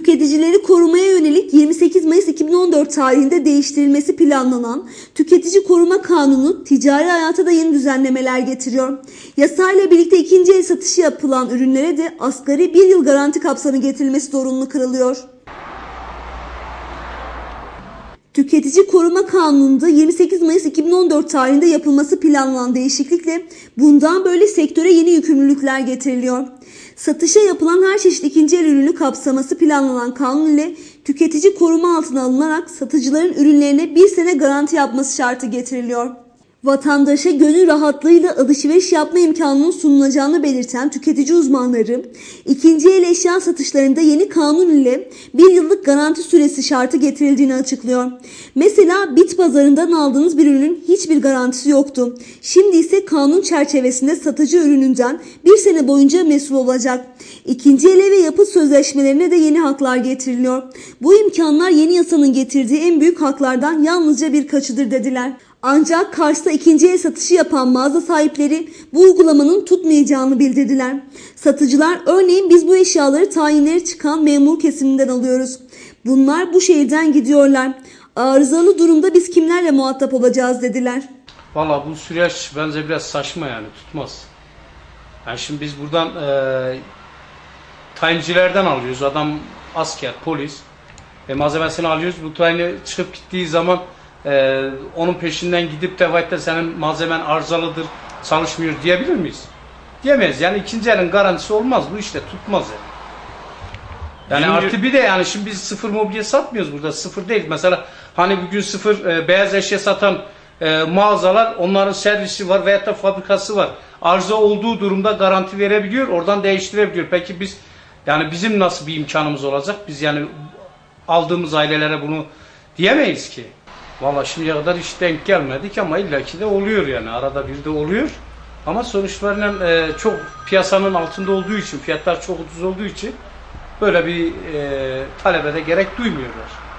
Tüketicileri korumaya yönelik 28 Mayıs 2014 tarihinde değiştirilmesi planlanan Tüketici Koruma Kanunu ticari hayata da yeni düzenlemeler getiriyor. Yasayla birlikte ikinci el satışı yapılan ürünlere de asgari bir yıl garanti kapsamı getirilmesi zorunlu kırılıyor. Tüketici Koruma Kanunu'nda 28 Mayıs 2014 tarihinde yapılması planlanan değişiklikle bundan böyle sektöre yeni yükümlülükler getiriliyor. Satışa yapılan her çeşit ikinci el ürünü kapsaması planlanan kanun ile tüketici koruma altına alınarak satıcıların ürünlerine bir sene garanti yapması şartı getiriliyor. Vatandaşa gönül rahatlığıyla alışveriş yapma imkanının sunulacağını belirten tüketici uzmanları, ikinci el eşya satışlarında yeni kanun ile bir yıllık garanti süresi şartı getirildiğini açıklıyor. Mesela bit pazarından aldığınız bir ürünün hiçbir garantisi yoktu. Şimdi ise kanun çerçevesinde satıcı ürününden bir sene boyunca mesul olacak. İkinci ele ve yapı sözleşmelerine de yeni haklar getiriliyor. Bu imkanlar yeni yasanın getirdiği en büyük haklardan yalnızca birkaçıdır dediler. Ancak Kars'ta ikinci el satışı yapan mağaza sahipleri bu uygulamanın tutmayacağını bildirdiler. Satıcılar örneğin biz bu eşyaları tayinleri çıkan memur kesiminden alıyoruz. Bunlar bu şehirden gidiyorlar. Arızalı durumda biz kimlerle muhatap olacağız dediler. Valla bu süreç bence biraz saçma yani tutmaz. Yani şimdi biz buradan e, tayincilerden alıyoruz. Adam asker, polis. E, malzemesini alıyoruz. Bu tayini çıkıp gittiği zaman e, onun peşinden gidip de vay da senin malzemen arızalıdır, çalışmıyor diyebilir miyiz? Diyemeyiz. Yani ikinci elin garantisi olmaz. Bu işte tutmaz yani. Yani Birinci- artı bir de yani şimdi biz sıfır mobilya satmıyoruz burada. Sıfır değil. Mesela hani bugün sıfır e, beyaz eşya satan e, mağazalar onların servisi var veyahut da fabrikası var. Arıza olduğu durumda garanti verebiliyor. Oradan değiştirebiliyor. Peki biz yani bizim nasıl bir imkanımız olacak? Biz yani aldığımız ailelere bunu diyemeyiz ki. Valla şimdiye kadar hiç denk gelmedik ama illaki de oluyor yani. Arada bir de oluyor. Ama sonuçlarıyla e, çok piyasanın altında olduğu için, fiyatlar çok ucuz olduğu için böyle bir e, talebe de gerek duymuyorlar.